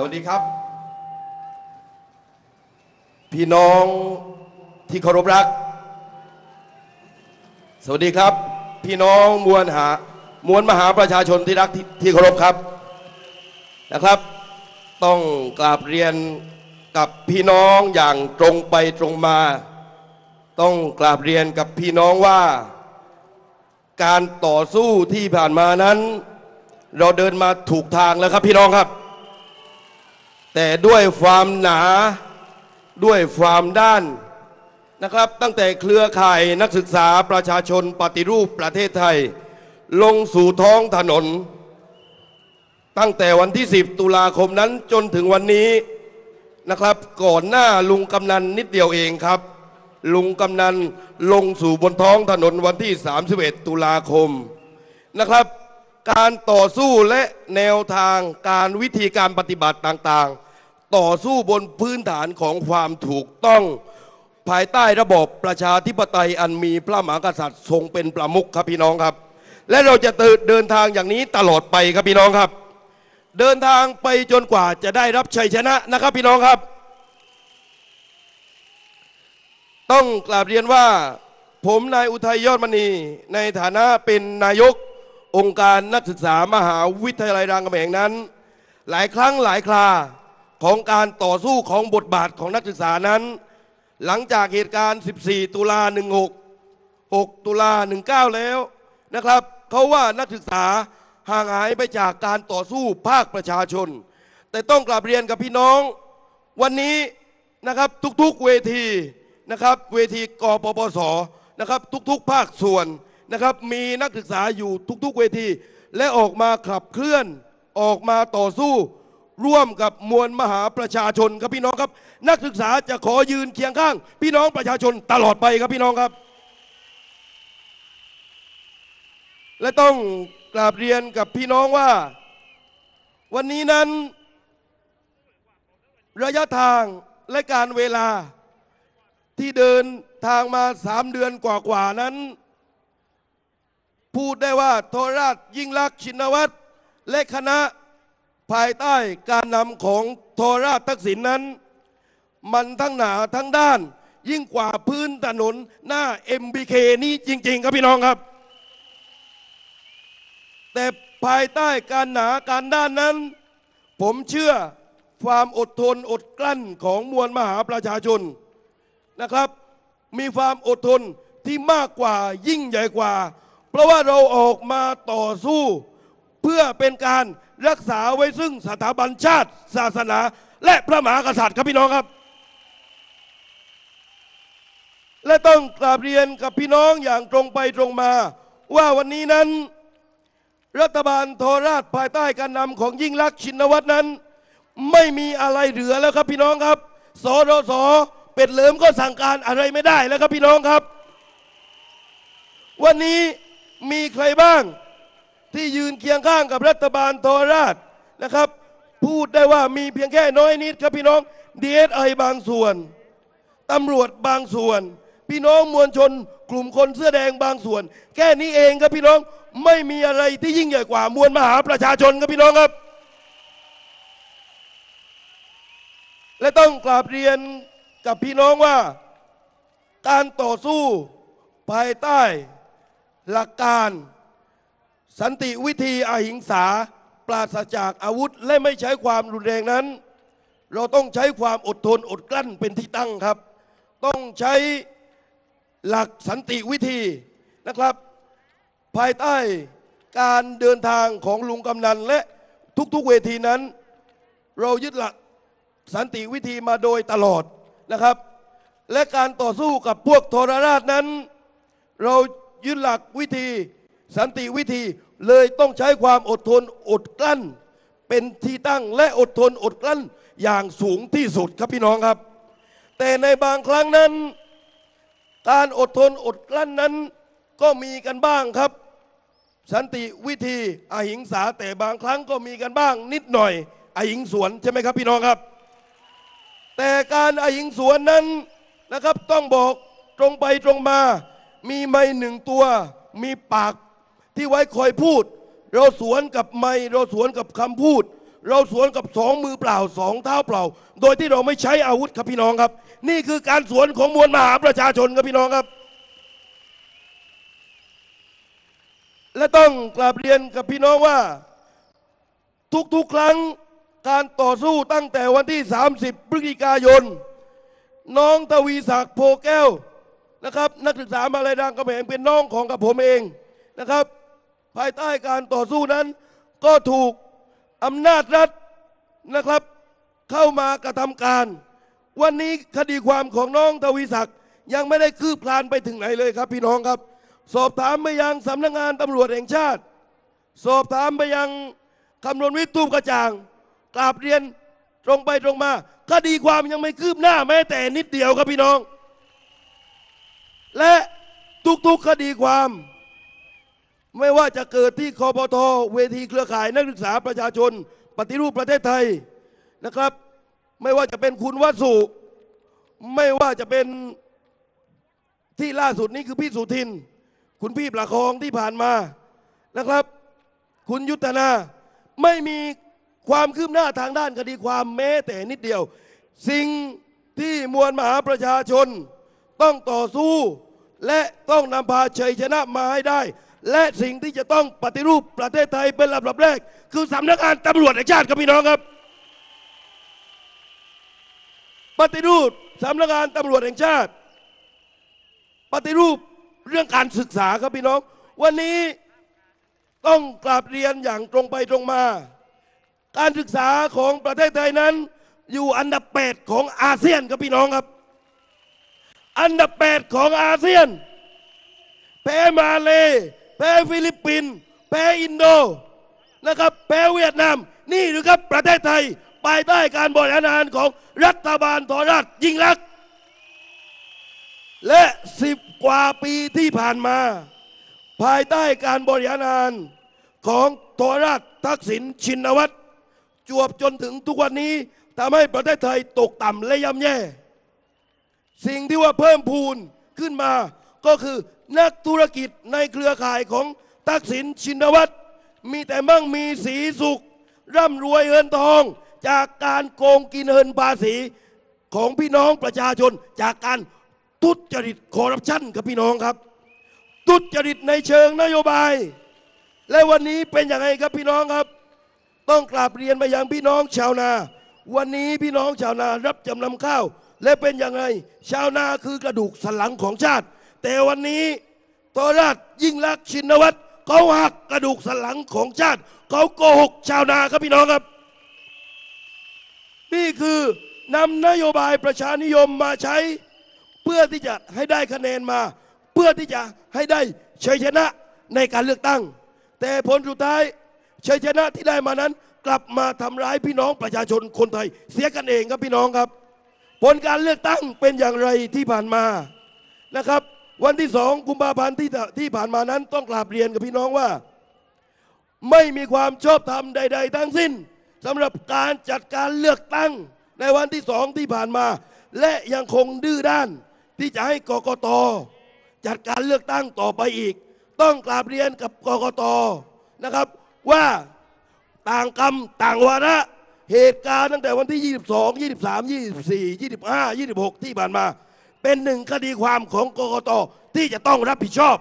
สวัสดีครับ พี่น้องที่เคารพรัก สวัสดีครับ พี่น้องมวลหามวลมหาประชาชนที่รักที่ที่เคารพครับนะครับ ต้องกราบเรียนกับพี่น้องอย่างตรงไปตรงมา ต้องกราบเรียนกับพี่น้องว่า การต่อสู้ที่ผ่านมานั้น เราเดินมาถูกทางแล้วครับพี่น้องครับ แต่ด้วยความหนาด้วยความด้านนะครับ ตั้งแต่เครือข่ายนักศึกษาประชาชนปฏิรูปประเทศไทย ลงสู่ท้องถนน ตั้งแต่วันที่ 10 ตุลาคมนั้นจนถึงวันนี้นะครับ ก่อนหน้าลุงกำนันนิดเดียวเองครับ ลุงกำนันลงสู่บนท้องถนนวันที่ 31 ตุลาคมนะครับ การต่อสู้และแนวทางการวิธีการปฏิบัติต่างๆ ต่อสู้บนพื้นฐานของความถูกต้อง ภายใต้ระบอบประชาธิปไตยอันมีพระมหากษัตริย์ทรงเป็นประมุขครับพี่น้องครับ และเราจะเดินทางอย่างนี้ตลอดไปครับพี่น้องครับ เดินทางไปจนกว่าจะได้รับชัยชนะนะครับพี่น้องครับ ต้องกราบเรียนว่า ผมนายอุทัยยอดมณีในฐานะเป็นนายกองค์การนักศึกษามหาวิทยาลัยรามคำแหงนั้น หลายครั้งหลายครา ของการต่อสู้ของบทบาทของนักศึกษานั้น หลังจากเหตุการณ์ 14 ตุลา 16 6 ตุลา 19 แล้วนะครับเขาว่านักศึกษาห่างหายไปจากการต่อสู้ภาคประชาชน แต่ต้องกราบเรียนกับพี่น้อง วันนี้นะครับทุกๆเวทีนะครับเวทีกปปสนะครับทุกๆภาคส่วนนะครับมีนักศึกษาอยู่ทุกๆเวที และออกมาขับเคลื่อนออกมาต่อสู้ ร่วมกับมวลมหาประชาชนครับพี่น้องครับ นักศึกษาจะขอยืนเคียงข้าง พี่น้องประชาชนตลอดไปครับพี่น้องครับ และต้องกราบเรียนกับพี่น้องว่า วันนี้นั้น ระยะทางและการเวลาที่เดินทางมาสามเดือนกว่าๆนั้น พูดได้ว่าโทรราชยิ่งลักษณ์ชินวัตรและคณะ ภายใต้การนำของโทรราชทักษิณนนั้น มันทั้งหนาทั้งด้าน ยิ่งกว่าพื้นถนนหน้า MBK นี้จริง ๆ ครับพี่น้องครับ แต่ภายใต้การหนาการด้านนั้น ผมเชื่อความอดทนอดกลั้นของมวลมหาประชาชนนะครับ มีความอดทนที่มากกว่ายิ่งใหญ่กว่า เพราะว่าเราออกมาต่อสู้ เพื่อเป็นการ รักษาไว้ซึ่งสถาบันชาติ ศาสนา และพระมหากษัตริย์ครับพี่น้องครับ และต้องกราบเรียนกับพี่น้องอย่างตรงไปตรงมา ว่าวันนี้นั้น รัฐบาลโทราชภายใต้การนำของยิ่งลักษณ์ชินวัตรนั้น ไม่มีอะไรเหลือแล้วครับพี่น้องครับสรสเป็ดเหลิมก็สั่งการอะไรไม่ได้แล้วครับพี่น้องครับ วันนี้มีใครบ้าง ที่ยืนเคียงข้างกับรัฐบาลโทราชนะครับ พูดได้ว่ามีเพียงแค่น้อยนิดครับพี่น้องดีเอสไอบางส่วนตำรวจบางส่วน พี่น้องมวลชน กลุ่มคนเสื้อแดงบางส่วน แค่นี้เองครับพี่น้องไม่มีอะไรที่ยิ่งใหญ่กว่ามวลมหาประชาชนครับพี่น้องครับ และต้องกราบเรียนกับพี่น้องว่า การต่อสู้ภายใต้หลักการ สันติวิธีอหิงสา ปราศจากอาวุธและไม่ใช้ความรุนแรงนั้น เราต้องใช้ความอดทนอดกลั้นเป็นที่ตั้งครับ ต้องใช้หลักสันติวิธีนะครับ ภายใต้การเดินทางของลุงกำนันและทุกๆเวทีนั้น เรายึดหลักสันติวิธีมาโดยตลอดนะครับ และการต่อสู้กับพวกทรราชนั้น เรายึดหลักวิธี สันติวิธีเลยต้องใช้ความอดทนอดกลั้น เป็นที่ตั้งและอดทนอดกลั้นอย่างสูงที่สุดครับพี่น้องครับ แต่ในบางครั้งนั้น การอดทนอดกลั้นนั้นก็มีกันบ้างครับ สันติวิธีอหิงสาแต่บางครั้งก็มีกันบ้าง นิดหน่อยอหิงสวนใช่ไหมครับพี่น้องครับ แต่การอหิงสวนนั้นนะครับต้องบอกตรงไปตรงมา มีไม้หนึ่งตัว มีปาก ที่ไว้คอยพูด เราสวนกับไม้เราสวนกับคำพูด เราสวนกับสองมือเปล่าสองเท้าเปล่า โดยที่เราไม่ใช้อาวุธครับพี่น้องครับ นี่คือการสวนของมวลมหาประชาชนครับพี่น้องครับ และต้องกราบเรียนกับพี่น้องว่า ทุกๆครั้งการต่อสู้ตั้งแต่วันที่ 30 พฤศจิกายน น้องทวีศักดิ์โพแก้วนะครับ นักศึกษามาลัยรามกำแหงเป็นน้องของกับผมเองนะครับ ภายใต้การต่อสู้นั้น ก็ถูกอำนาจรัฐนะครับ เข้ามากระทำการ วันนี้คดีความของน้องทวีศักดิ์ยังไม่ได้คืบคลานไปถึงไหนเลยครับ พี่น้องครับ สอบถามไปยังสำนักงานตำรวจแห่งชาติ สอบถามไปยังคำนวณวิทย์ตูปกระจ่างกราบเรียนตรงไปตรงมา คดีความยังไม่คืบหน้าแม้แต่นิดเดียวครับพี่น้อง และทุกๆคดีความ ไม่ว่าจะเกิดที่คอปทเวทีเครือข่ายนักศึกษาประชาชน ปฏิรูปประเทศไทยนะครับ ไม่ว่าจะเป็นคุณวัสุไม่ว่าจะเป็นที่ล่าสุดนี้คือพี่สุทิน คุณพี่ประคองที่ผ่านมานะครับ คุณยุทธนาไม่มีความคืบหน้าทางด้านคดีความแม้แต่นิดเดียว สิ่งที่มวลมหาประชาชน ต้องต่อสู้ และต้องนำพาชัยชนะมาให้ได้ และสิ่งที่จะต้องปฏิรูปประเทศไทยเป็นลำดับแรก คือสำนักงานตำรวจแห่งชาติครับพี่น้องครับ ปฏิรูปสำนักงานตำรวจแห่งชาติ ปฏิรูปเรื่องการศึกษาครับพี่น้อง วันนี้ต้องกราบเรียนอย่างตรงไปตรงมา การศึกษาของประเทศไทยนั้น อยู่อันดับแปดของอาเซียนครับพี่น้องครับ อันดับแปดของอาเซียนแพ้มาเลย แพ้ฟิลิปปินส์แพ้อินโดนะครับแพ้เวียดนาม นี่หรือครับประเทศไทยภายใต้การบริหารของรัฐบาลทรราชยิ่งลักษณ์และสิบกว่าปีที่ผ่านมา ภายใต้การบริหารของทรราชทักษิณชินวัตรจวบจนถึงทุกวันนี้ทำให้ประเทศไทยตกต่ำและย่ำแย่ สิ่งที่ว่าเพิ่มพูนขึ้นมาก็คือ นักธุรกิจในเครือข่ายของทักษิณชินวัตรมีแต่มั่งมีสีสุข ร่ำรวยเงินทอง จากการโกงกินเงินภาษีของพี่น้องประชาชน จากการทุจริตคอร์รัปชันครับพี่น้องครับ ทุจริตในเชิงนโยบาย และวันนี้เป็นอย่างไรครับพี่น้องครับ ต้องกราบเรียนไปยังพี่น้องชาวนา วันนี้พี่น้องชาวนารับจำนำข้าว และเป็นอย่างไรชาวนาคือกระดูกสันหลังของชาติ แต่วันนี้ทราชยิ่งลักษณ์ชินวัตรเขาหักกระดูกสันหลังของชาติเขาโกหกชาวนาครับพี่น้องครับ นี่คือนำนโยบายประชานิยมมาใช้ เพื่อที่จะให้ได้คะแนนมา เพื่อที่จะให้ได้ชัยชนะในการเลือกตั้ง แต่ผลสุดท้ายชัยชนะที่ได้มานั้น กลับมาทำร้ายพี่น้องประชาชนคนไทย เสียกันเองครับพี่น้องครับ ผลการเลือกตั้งเป็นอย่างไรที่ผ่านมานะครับ วันที่สองกุมภาพันธ์ที่ที่ผ่านมานั้นต้องกราบเรียนกับพี่น้องว่า ไม่มีความชอบธรรมใด ๆ ทั้งสิ้นสำหรับการจัดการเลือกตั้งในวันที่สองที่ผ่านมา และยังคงดื้อด้านที่จะให้กกตจัดการเลือกตั้งต่อไปอีก ต้องกราบเรียนกับกกตนะครับ ว่าต่างกรรมต่างวาระเหตุการณ์ตั้งแต่วันที่ 22 23 24 25 26 ที่ผ่านมา เป็นหนึ่งคดีความของกกตที่จะต้องรับผิดชอบ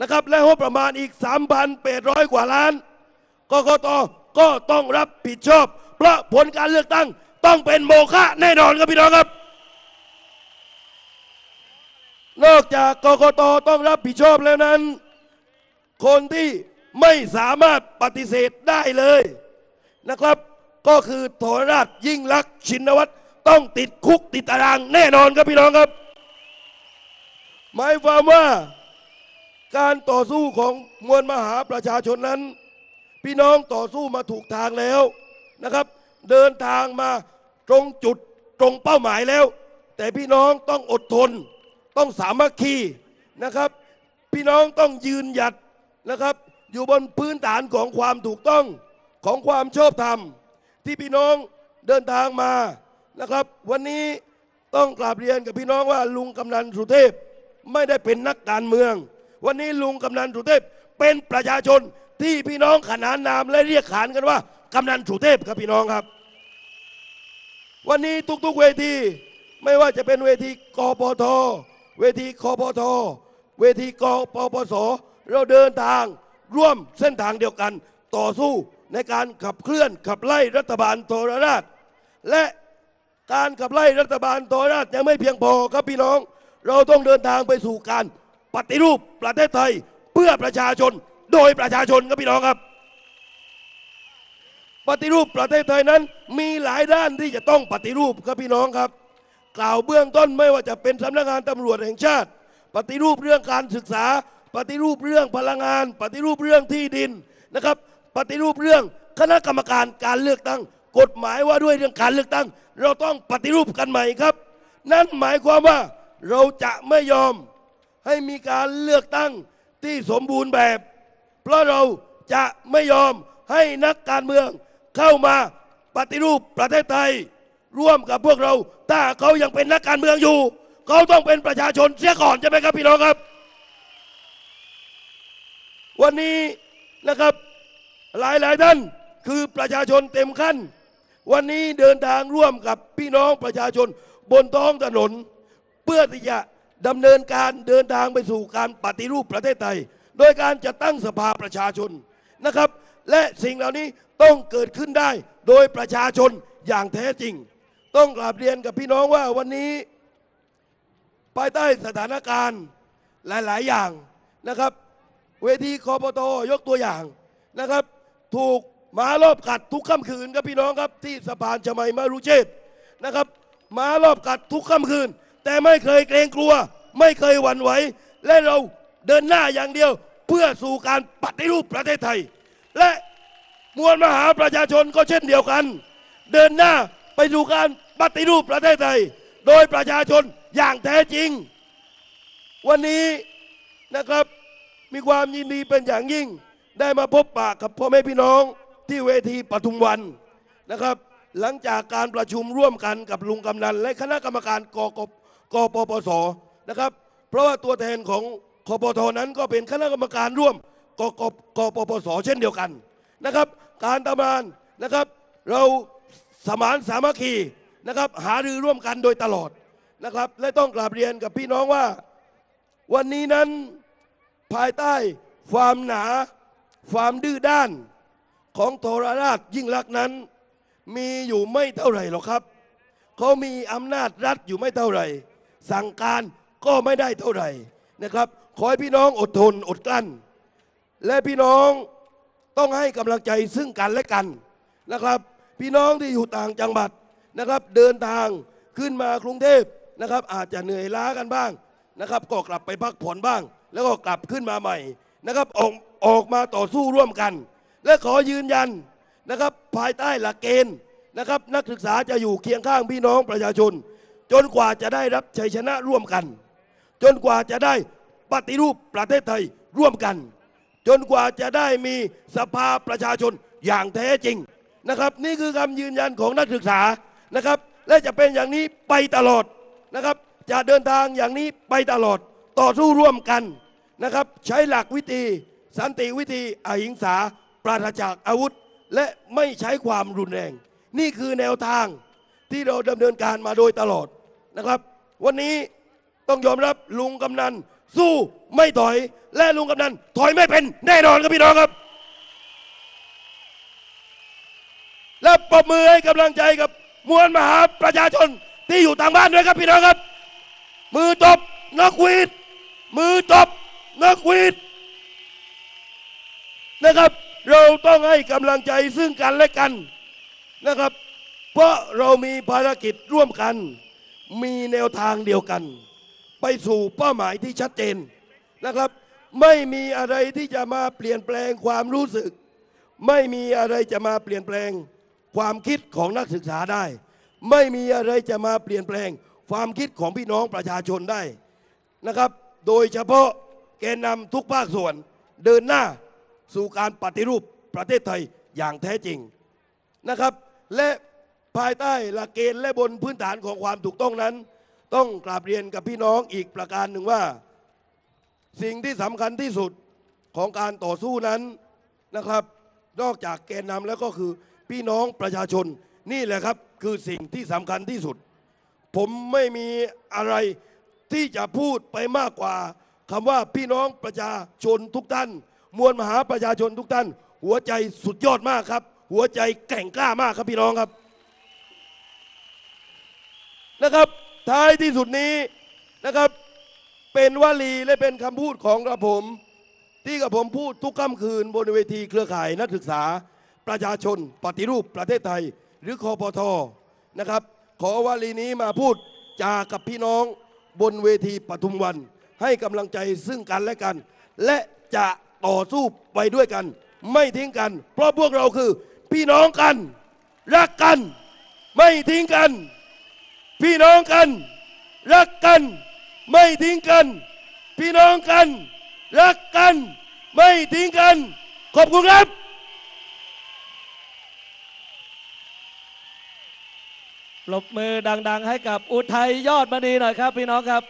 นะครับและงบประมาณอีก 3,800 กว่าล้านกกตก็ต้องรับผิดชอบ เพราะผลการเลือกตั้งต้องเป็นโมฆะแน่นอนครับพี่น้องครับ นอกจากกกตต้องรับผิดชอบแล้วนั้น คนที่ไม่สามารถปฏิเสธได้เลยนะครับ ก็คือโทรราชยิ่งลักษณ์ชินวัตร ต้องติดคุกติดตารางแน่นอนครับพี่น้องครับ หมายความว่าการต่อสู้ของมวลมหาประชาชนนั้น พี่น้องต่อสู้มาถูกทางแล้วนะครับ เดินทางมาตรงจุดตรงเป้าหมายแล้ว แต่พี่น้องต้องอดทน ต้องสามัคคีนะครับ พี่น้องต้องยืนหยัดนะครับ อยู่บนพื้นฐานของความถูกต้องของความชอบธรรม ที่พี่น้องเดินทางมา นะครับ วันนี้ต้องกราบเรียนกับพี่น้องว่าลุงกำนันสุเทพไม่ได้เป็นนักการเมือง วันนี้ลุงกำนันสุเทพเป็นประชาชนที่พี่น้องขนานนามและเรียกขานกันว่ากำนันสุเทพครับพี่น้องครับ วันนี้ทุกๆเวทีไม่ว่าจะเป็นเวทีกปท เวทีคปท เวทีกปปส เราเดินทางร่วมเส้นทางเดียวกันต่อสู้ในการขับเคลื่อนขับไล่รัฐบาลโทรราช และ การขับไล่รัฐบาลโทรราชยังไม่เพียงพอครับพี่น้อง เราต้องเดินทางไปสู่การปฏิรูปประเทศไทยเพื่อประชาชนโดยประชาชนครับพี่น้องครับ ปฏิรูปประเทศไทยนั้นมีหลายด้านที่จะต้องปฏิรูปครับพี่น้องครับ กล่าวเบื้องต้นไม่ว่าจะเป็นสำนักงานตำรวจแห่งชาติ ปฏิรูปเรื่องการศึกษา ปฏิรูปเรื่องพลังงาน ปฏิรูปเรื่องที่ดินนะครับ ปฏิรูปเรื่องคณะกรรมการการเลือกตั้ง กฎหมายว่าด้วยเรื่องการเลือกตั้ง เราต้องปฏิรูปกันใหม่ครับ นั่นหมายความว่าเราจะไม่ยอมให้มีการเลือกตั้งที่สมบูรณ์แบบ เพราะเราจะไม่ยอมให้นักการเมืองเข้ามาปฏิรูปประเทศไทย ร่วมกับพวกเรา ถ้าเขายังเป็นนักการเมืองอยู่ เขาต้องเป็นประชาชนเสียก่อนใช่ไหมครับพี่น้องครับ วันนี้นะครับหลายๆท่านคือประชาชนเต็มขั้น วันนี้เดินทางร่วมกับพี่น้องประชาชน บนท้องถนน เพื่อที่จะดำเนินการเดินทางไปสู่การปฏิรูปประเทศไทย โดยการจะตั้งสภาประชาชนนะครับ และสิ่งเหล่านี้ต้องเกิดขึ้นได้โดยประชาชนอย่างแท้จริง ต้องกราบเรียนกับพี่น้องว่าวันนี้ ภายใต้สถานการณ์หลาย ๆ อย่างนะครับ เวทีคอปตยกตัวอย่างนะครับ ถูก มารอบกัดทุกค่ำคืนครับพี่น้องครับที่สะพานชมัยมารุเชษฐ์นะครับมารอบกัดทุกค่ำคืน แต่ไม่เคยเกรงกลัว ไม่เคยหวั่นไหวและเราเดินหน้าอย่างเดียวเพื่อสู่การปฏิรูปประเทศไทย และมวลมหาประชาชนก็เช่นเดียวกัน เดินหน้าไปสู่การปฏิรูปประเทศไทย โดยประชาชนอย่างแท้จริง วันนี้นะครับมีความยินดีเป็นอย่างยิ่ง ได้มาพบปะกับพ่อแม่พี่น้อง ที่เวทีปทุมวันนะครับ หลังจากการประชุมร่วมกันกับลุงกำนัน และคณะกรรมการกกกปปสนะครับ เพราะว่าตัวแทนของคปทนั้นก็เป็นคณะกรรมการร่วมกกกปปสเช่นเดียวกันนะครับ การทำงานนะครับ เราสมานสามัคคีนะครับ หารือร่วมกันโดยตลอดนะครับ และต้องกราบเรียนกับพี่น้องว่า วันนี้นั้นภายใต้ความหนา ความดื้อด้าน ของโทรราชยิ่งลักษณ์นั้น มีอยู่ไม่เท่าไหร่หรอกครับ เขามีอำนาจรัฐอยู่ไม่เท่าไหร่ สั่งการก็ไม่ได้เท่าไหร่นะครับ ขอให้พี่น้องอดทนอดกลั้น และพี่น้องต้องให้กำลังใจซึ่งกันและกันนะครับ พี่น้องที่อยู่ต่างจังหวัดนะครับ เดินทางขึ้นมากรุงเทพนะครับ อาจจะเหนื่อยล้ากันบ้างนะครับ ก็กลับไปพักผ่อนบ้าง แล้วก็กลับขึ้นมาใหม่นะครับออกออกมาต่อสู้ร่วมกัน และขอยืนยันนะครับภายใต้หลักเกณฑ์นะครับนักศึกษาจะอยู่เคียงข้างพี่น้องประชาชน จนกว่าจะได้รับชัยชนะร่วมกัน จนกว่าจะได้ปฏิรูปประเทศไทยร่วมกัน จนกว่าจะได้มีสภาประชาชนอย่างแท้จริงนะครับ นี่คือคำยืนยันของนักศึกษานะครับ และจะเป็นอย่างนี้ไปตลอดนะครับ จะเดินทางอย่างนี้ไปตลอดต่อสู้ร่วมกันนะครับ ใช้หลักวิธี สันติวิธีอหิงสา ปราศจากอาวุธ และไม่ใช้ความรุนแรง นี่คือแนวทางที่เราดำเนินการมาโดยตลอดนะครับ วันนี้ต้องยอมรับลุงกำนันสู้ไม่ถอย และลุงกำนันถอยไม่เป็นแน่นอนครับพี่น้องครับ และปรบมือให้กำลังใจกับมวลมหาประชาชนที่อยู่ทางบ้านด้วยครับพี่น้องครับ มือตบนักวีดมือตบนักวีดนะครับ เราต้องให้กำลังใจซึ่งกันและกันนะครับ เพราะเรามีภารกิจร่วมกัน มีแนวทางเดียวกัน ไปสู่เป้าหมายที่ชัดเจนนะครับ ไม่มีอะไรที่จะมาเปลี่ยนแปลงความรู้สึก ไม่มีอะไรจะมาเปลี่ยนแปลงความคิดของนักศึกษาได้ ไม่มีอะไรจะมาเปลี่ยนแปลงความคิดของพี่น้องประชาชนได้นะครับ โดยเฉพาะแกนนำทุกภาคส่วนเดินหน้า สู่การปฏิรูปประเทศไทยอย่างแท้จริงนะครับ และภายใต้หลักเกณฑ์และบนพื้นฐานของความถูกต้องนั้น ต้องกราบเรียนกับพี่น้องอีกประการหนึ่งว่า สิ่งที่สำคัญที่สุดของการต่อสู้นั้นนะครับ นอกจากแกนนำแล้วก็คือพี่น้องประชาชนนี่แหละครับคือสิ่งที่สำคัญที่สุด ผมไม่มีอะไรที่จะพูดไปมากกว่าคำว่าพี่น้องประชาชนทุกท่าน มวลมหาประชาชนทุกท่าน หัวใจสุดยอดมากครับ หัวใจแกร่งกล้ามากครับพี่น้องครับนะครับ ท้ายที่สุดนี้นะครับ เป็นวลีและเป็นคำพูดของกระผม ที่กับผมพูดทุกค่ำคืนบนเวทีเครือข่ายนักศึกษา ประชาชนปฏิรูปประเทศไทย หรือคอปทนะครับ ขอวลีนี้มาพูดจากับพี่น้องบนเวทีปทุมวัน ให้กำลังใจซึ่งกันและกัน และจะ ต่อสู้ไปด้วยกัน ไม่ทิ้งกัน เพราะพวกเราคือ พี่น้องกัน รักกัน ไม่ทิ้งกัน พี่น้องกัน รักกัน ไม่ทิ้งกัน พี่น้องกัน รักกัน ไม่ทิ้งกัน ขอบคุณครับปรบมือดัง ๆ ให้กับอุทัยยอดมณีหน่อยครับ พี่น้องครับ